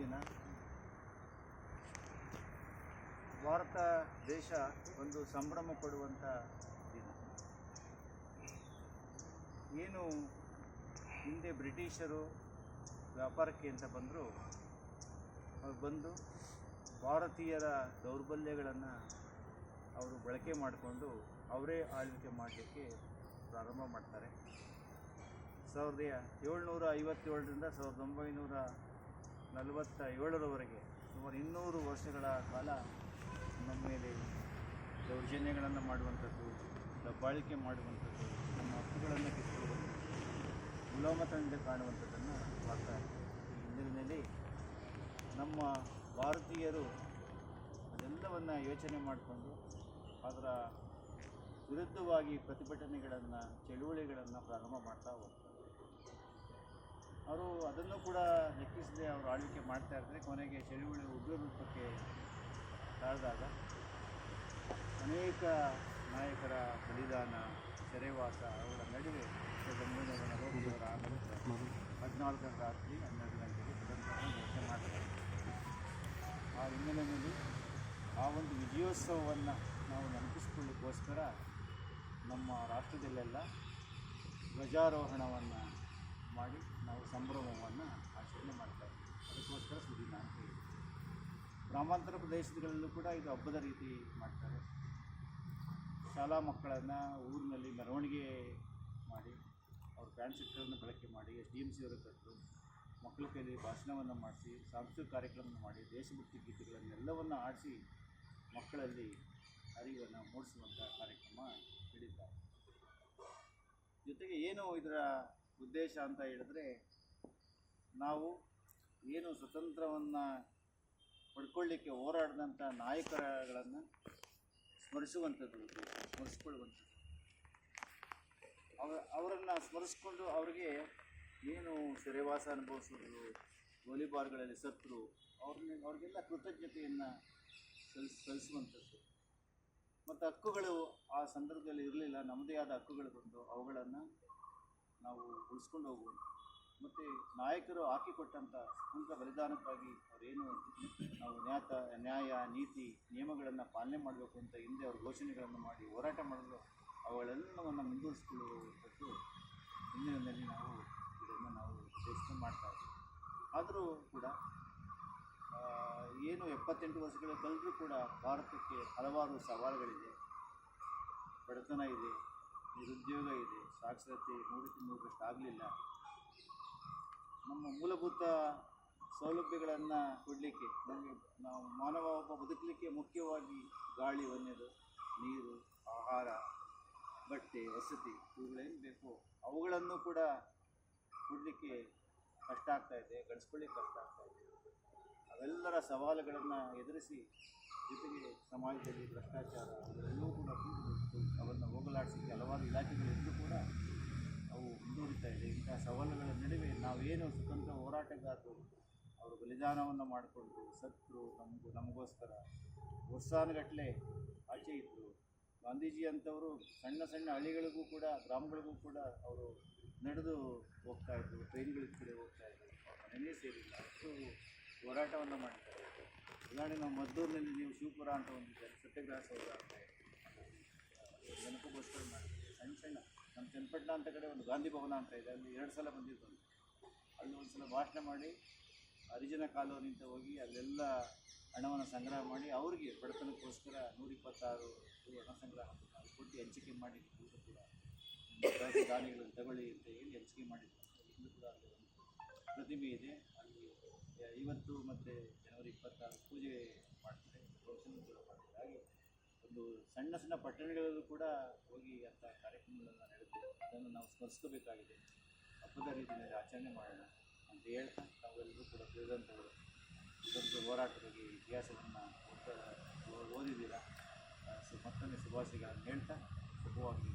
ದಿನ. ಭಾರತ ದೇಶ ಒಂದು ಸಂಭ್ರಮ ಪಡುವಂಥ ದಿನ. ಏನು ಹಿಂದೆ ಬ್ರಿಟಿಷರು ವ್ಯಾಪಾರಕ್ಕೆ ಅಂತ ಬಂದರು ಅವ್ರು ಬಂದು ಭಾರತೀಯರ ದೌರ್ಬಲ್ಯಗಳನ್ನು ಅವರು ಬಳಕೆ ಮಾಡಿಕೊಂಡು ಅವರೇ ಆಳ್ವಿಕೆ ಮಾಡಲಿಕ್ಕೆ ಪ್ರಾರಂಭ ಮಾಡ್ತಾರೆ. ಸಾವಿರದ ಏಳ್ನೂರ ಐವತ್ತೇಳರಿಂದ ಸಾವಿರದ ಒಂಬೈನೂರ ನಲವತ್ತ ಏಳರವರೆಗೆ ಸುಮಾರು ಇನ್ನೂರು ವರ್ಷಗಳ ಕಾಲ ನಮ್ಮ ಮೇಲೆ ದೌರ್ಜನ್ಯಗಳನ್ನು ಮಾಡುವಂಥದ್ದು, ದಬ್ಬಾಳಿಕೆ ಮಾಡುವಂಥದ್ದು, ನಮ್ಮ ಹಕ್ಕುಗಳನ್ನು ಕಿತ್ತುಕೊಳ್ಳುವಂಥದ್ದು ಗುಲಾಮತನದಿಂದ ಕಾಣುವಂಥದ್ದನ್ನು ಮಾಡ್ತಾ. ಈ ಹಿನ್ನೆಲೆಯಲ್ಲಿ ನಮ್ಮ ಭಾರತೀಯರು ಅದೆಲ್ಲವನ್ನು ಯೋಚನೆ ಮಾಡಿಕೊಂಡು ಅದರ ವಿರುದ್ಧವಾಗಿ ಪ್ರತಿಭಟನೆಗಳನ್ನು, ಚಳುವಳಿಗಳನ್ನು ಪ್ರಾರಂಭ ಮಾಡ್ತಾ ಹೋಗ್ತಾರೆ ಅವರು ಅದನ್ನು ಕೂಡ ಲೆಕ್ಕಿಸದೆ ಅವರು ಆಳ್ವಿಕೆ ಮಾಡ್ತಾ ಇರ್ತಾರೆ. ಕೊನೆಗೆ ಚಳುವಳಿ ಉಗ್ರ ರೂಪಕ್ಕೆ ತಾಳಿದಾಗ ಅನೇಕ ನಾಯಕರ ಬಲಿದಾನ, ಸೆರೆವಾಸ ಅವರ ನಡುವೆ ಸಾವಿರದ ಹದಿನಾಲ್ಕರ ರಾತ್ರಿ ಹನ್ನೆರಡು ಗಂಟೆಗೆ ಸ್ವತಂತ್ರ ಘೋಷಣೆ ಮಾಡ್ತಾರೆ. ಆ ಹಿನ್ನೆಲೆಯಲ್ಲಿ ಆ ಒಂದು ವಿಜಯೋತ್ಸವವನ್ನು ನಾವು ನೆನಪಿಸಿಕೊಳ್ಳಿಕ್ಕೋಸ್ಕರ ನಮ್ಮ ರಾಷ್ಟ್ರದಲ್ಲೆಲ್ಲ ಧ್ವಜಾರೋಹಣವನ್ನು ಸಂಭ್ರಮವನ್ನು ಆಚರಣೆ ಮಾಡ್ತಾರೆ ಅದಕ್ಕೋಸ್ಕರ ಸುದಿನ ಅಂತ ಗ್ರಾಮಾಂತರ ಪ್ರದೇಶಗಳಲ್ಲೂ ಕೂಡ ಇದು ಹಬ್ಬದ ರೀತಿ ಮಾಡ್ತಾರೆ. ಶಾಲಾ ಮಕ್ಕಳನ್ನು ಊರಿನಲ್ಲಿ ಮೆರವಣಿಗೆ ಮಾಡಿ, ಅವ್ರ ಬ್ಯಾಂಡ್ ಸೆಟ್ಗಳನ್ನು ಬಳಕೆ ಮಾಡಿ, ಎಸ್ ಡಿ ಎಂ ಸಿ ಅವರು ಮಕ್ಕಳ ಕೈಲಿ ಭಾಷಣವನ್ನು ಮಾಡಿಸಿ, ಸಾಂಸ್ಕೃತಿಕ ಕಾರ್ಯಕ್ರಮವನ್ನು ಮಾಡಿ, ದೇಶಭಕ್ತಿ ಗೀತೆಗಳನ್ನೆಲ್ಲವನ್ನು ಆಡಿಸಿ ಮಕ್ಕಳಲ್ಲಿ ಅರಿವನ್ನು ಮೂಡಿಸುವಂಥ ಕಾರ್ಯಕ್ರಮ ನಡೀತಾರೆ ಜೊತೆಗೆ ಏನು ಇದರ ಉದ್ದೇಶ ಅಂತ ಹೇಳಿದ್ರೆ ನಾವು ಏನು ಸ್ವತಂತ್ರವನ್ನು ಪಡ್ಕೊಳ್ಳಿಕ್ಕೆ ಹೋರಾಡಿದಂಥ ನಾಯಕರುಗಳನ್ನು ಸ್ಮರಿಸುವಂಥದ್ದು, ಸ್ಮರಿಸ್ಕೊಳ್ಳುವಂಥದ್ದು. ಅವ, ಅವರನ್ನು ಸ್ಮರಿಸ್ಕೊಂಡು ಅವರಿಗೆ ಏನು ಸೆರೆವಾಸ ಅನುಭವಿಸೋದು ಗೋಲಿಬಾರ್ಗಳಲ್ಲಿ ಸತ್ರು ಅವ್ರನ್ನ ಅವ್ರಿಗೆಲ್ಲ ಕೃತಜ್ಞತೆಯನ್ನು ಸಲ್ಲಿಸ್ ಸಲ್ಲಿಸುವಂಥದ್ದು. ಮತ್ತು ಹಕ್ಕುಗಳು ಆ ಸಂದರ್ಭದಲ್ಲಿ ಇರಲಿಲ್ಲ ನಮ್ಮದೇ ಆದ ಹಕ್ಕುಗಳು ಬಂದು ಅವುಗಳನ್ನು ನಾವು ಉಳಿಸ್ಕೊಂಡು ಹೋಗುವಂಥ ಮತ್ತು ನಾಯಕರು ಹಾಕಿಕೊಟ್ಟಂಥ ಸ್ವತಂತ್ರ ಬಲಿದಾನಕ್ಕಾಗಿ ಅವರೇನು ನಾವು ನ್ಯಾತ, ನ್ಯಾಯ, ನೀತಿ ನಿಯಮಗಳನ್ನು ಪಾಲನೆ ಮಾಡಬೇಕು ಅಂತ ಹಿಂದೆ ಅವರು ಘೋಷಣೆಗಳನ್ನು ಮಾಡಿ ಹೋರಾಟ ಮಾಡಲು ಅವುಗಳೆಲ್ಲವನ್ನು ಮುಂದುವರಿಸಿಕೊಳ್ಳುವಂಥದ್ದು ಹಿಂದಿನಲ್ಲಿ ನಾವು ಇದನ್ನು ನಾವು ಉದ್ದೇಶಿಸ್ಕೊಂಡು ಮಾಡ್ತಾ ಇದ್ದೀವಿ. ಆದರೂ ಕೂಡ ಏನು ಎಪ್ಪತ್ತೆಂಟು ವರ್ಷಗಳ ಕಳೆದರೂ ಕೂಡ ಭಾರತಕ್ಕೆ ಹಲವಾರು ಸವಾಲುಗಳಿದೆ. ಬಡತನ ಇದೆ, ನಿರುದ್ಯೋಗ ಇದೆ, ಸಾಕ್ಷರತೆ ನೂರಕ್ಕೆ ನೂರರಷ್ಟು ಆಗಲಿಲ್ಲ ನಮ್ಮ ಮೂಲಭೂತ ಸೌಲಭ್ಯಗಳನ್ನು ಕೊಡಲಿಕ್ಕೆ, ನಮಗೆ ನಾವು ಮಾನವ ಒಬ್ಬ ಬದುಕಲಿಕ್ಕೆ ಮುಖ್ಯವಾಗಿ ಗಾಳಿ ಒಂದೇದು ನೀರು, ಆಹಾರ, ಬಟ್ಟೆ, ವಸತಿ, ಇವುಗಳೇನು ಬೇಕೋ ಅವುಗಳನ್ನು ಕೂಡ ಕೊಡಲಿಕ್ಕೆ ಕಷ್ಟ ಆಗ್ತಾ ಇದೆ, ಗಳಿಸ್ಕೊಳ್ಳಿಕ್ಕೆ ಕಷ್ಟ ಆಗ್ತಾ ಇದೆ. ಅವೆಲ್ಲರ ಸವಾಲುಗಳನ್ನು ಎದುರಿಸಿ ಜೊತೆಗೆ ಸಮಾಜದಲ್ಲಿ ಭ್ರಷ್ಟಾಚಾರ ಅವೆಲ್ಲವೂ ಕೂಡ ಅವನ್ನು ಹೋಗಲಾಡಿಸಲಿಕ್ಕೆ ಹಲವಾರು ಇಲಾಖೆಗಳಿದ್ದರೂ ಮುಂದುವರಿತಾ ಇದೆ. ಇಂಥ ಸವಾಲುಗಳ ನಡುವೆ ನಾವೇನು ಸ್ವತಂತ್ರ ಹೋರಾಟಗಾರರು ಅವರು ಬಲಿದಾನವನ್ನು ಮಾಡಿಕೊಂಡು ಸತ್ರು, ನಮಗೂ, ನಮಗೋಸ್ಕರ. ವರ್ಷಾನುಗಟ್ಟಲೆ ಆಚೆ ಇದ್ದರು ಗಾಂಧೀಜಿ ಅಂಥವರು ಸಣ್ಣ ಸಣ್ಣ ಹಳ್ಳಿಗಳಿಗೂ ಕೂಡ, ಗ್ರಾಮಗಳಿಗೂ ಕೂಡ ಅವರು ನಡೆದು ಹೋಗ್ತಾ ಇದ್ದರು ಟ್ರೈನ್ಗಳ ಕಡೆ ಹೋಗ್ತಾ ಇದ್ದರು ಅವ್ರ ಮನೆಯೇ ಸೇರಿಲ್ಲ. ಅಷ್ಟು ಹೋರಾಟವನ್ನು ಮಾಡ್ತಾರೆ ಉದಾಹರಣೆ ನಾವು ಮದ್ದೂರಿನಲ್ಲಿ ನೀವು ಶಿವಪುರ ಅಂತ ಒಂದು ಸತ್ಯಾಗ್ರಹ ಸೌಧ ಅಂತ. ನೆನಪುಗೋಸ್ಕರ ಮಾಡಿದ್ದೀವಿ. ಸಣ್ಣ ಸಣ್ಣ ನಮ್ಮ ಚನ್ನಪಟ್ಟಣ ಅಂತ ಕಡೆ ಒಂದು ಗಾಂಧಿ ಭವನ ಅಂತ ಇದೆ. ಅಲ್ಲಿ ಎರಡು ಸಲ ಬಂದಿದ್ದು ಅಲ್ಲಿ ಒಂದು ಸಲ ಭಾಷಣ ಮಾಡಿ ಹರಿಜನ ಕಾಲೋನಿ ಅಂತ ಹೋಗಿ ಅಲ್ಲೆಲ್ಲ ಹಣವನ್ನು ಸಂಗ್ರಹ ಮಾಡಿ ಅವರಿಗೆ ಬಡತನಕ್ಕೋಸ್ಕರ ನೂರಿಪ್ಪತ್ತಾರು ಹಣ ಸಂಗ್ರಹ ಕೊಟ್ಟು ಹಂಚಿಕೆ ಮಾಡಿ ಕೂಡ. ದಾನಿಗಳನ್ನು ತಗೊಳ್ಳಿ ಅಂತ ಹೇಳಿ ಹಂಚಿಕೆ ಮಾಡಿದ್ರು. ಇಲ್ಲೂ ಕೂಡ ಅಲ್ಲಿ ಒಂದು ಪ್ರತಿಮೆ ಇದೆ. ಅಲ್ಲಿ ಇವತ್ತು ಮತ್ತು ಜನವರಿ ಇಪ್ಪತ್ತಾರು ಪೂಜೆ ಮಾಡ್ತಾರೆ. ಫಂಕ್ಷನ್ ಕೂಡ ಮಾಡ್ತಾರೆ. ಹಾಗೆ ಒಂದು ಸಣ್ಣ ಸಣ್ಣ ಪಟ್ಟಣಗಳಲ್ಲೂ ಕೂಡ ಹೋಗಿ ಅದನ್ನು ನಾವು ಸ್ಮರಿಸ್ಕೋಬೇಕಾಗಿದೆ ಹಬ್ಬದ ರೀತಿಯಲ್ಲಿ ಆಚರಣೆ ಮಾಡೋಣ ಅಂತ ಹೇಳ್ತಾ ನಾವೆಲ್ಲರೂ ಕೂಡ ತಿಳಿದಂಥವರು ಇದೊಂದು ಹೋರಾಟದಲ್ಲಿ ಇತಿಹಾಸವನ್ನು ಓದ್ತಾ ಓದಿದ್ದೀರಾ? ಸೊ ಮತ್ತೊಮ್ಮೆ ಶುಭಾಶಯಗಳನ್ನು ಹೇಳ್ತಾ ಶುಭವಾಗಿ